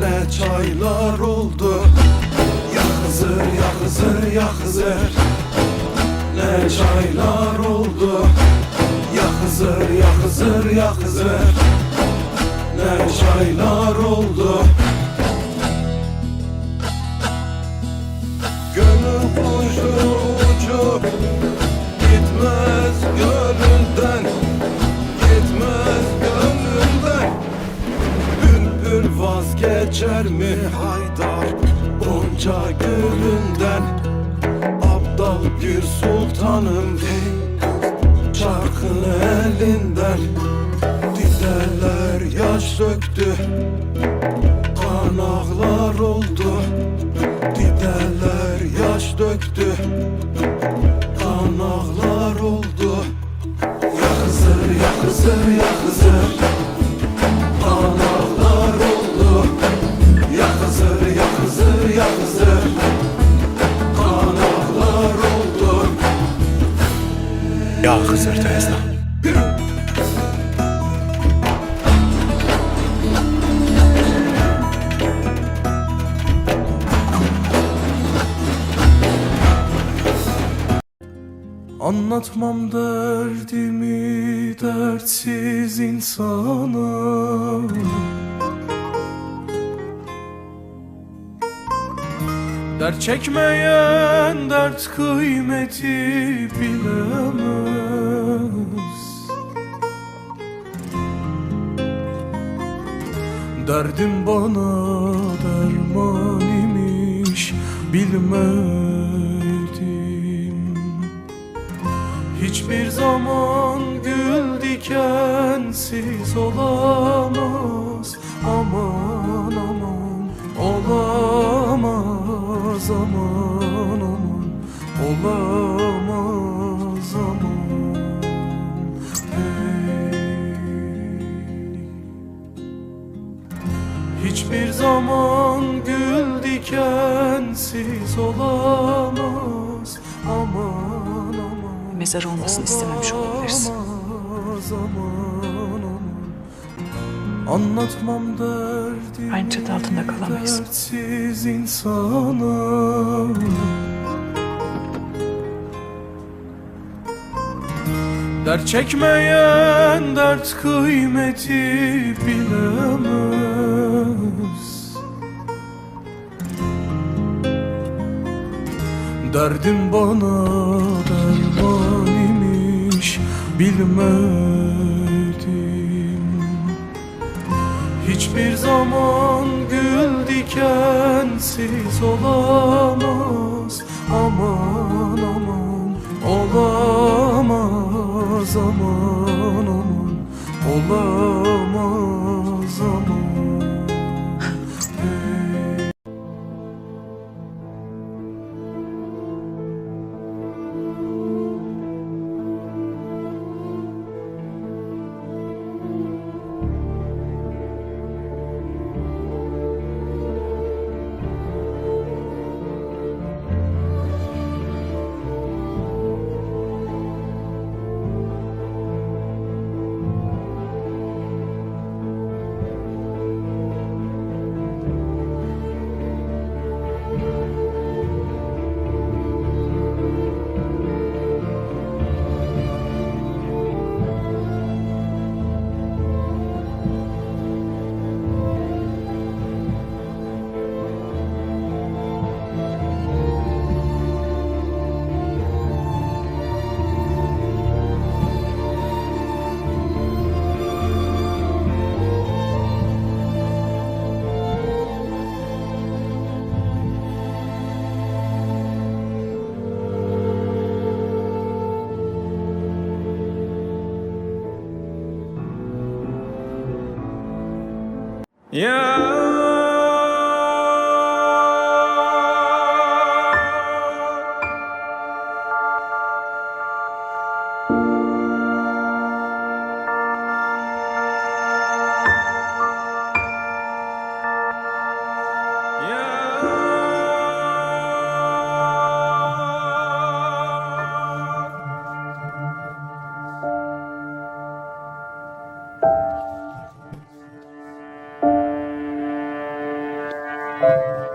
Ne çaylar oldu? Ya Hızır ya Hızır ya Hızır Ne çaylar oldu? Ya Hızır ya Hızır ya Hızır Ne çaylar oldu Haydar Gonca gülünden Abdal bir sultanım Çarkın elinden Dideler yaş döktü Kan ağlar oldu Dideler yaş döktü Kan ağlar oldu. Ya Hızır ya Hızır ya Hızır Ya Hızır Teyze. Anlatmam derdimi dertsiz insana Dert çekmeyen dert kıymeti bilemez. Derdim bana derman imiş bilmedim. Hiçbir zaman gül dikensiz olamaz. Aman aman olamaz aman aman Olamaz aman hey. Hiçbir zaman gül dikensiz olamaz Aman aman Mezar olmasını istememiş olabilirsin. Olamaz. Anlatmam derdi Aynı çatı altında kalamayız. Dertsiz insana Dert çekmeyen dert kıymeti bilemez. Derdim bana derman imiş bilmedim Hiçbir zaman gül dikensiz olamaz. Aman aman olamaz aman aman Olamaz Yeah. Aman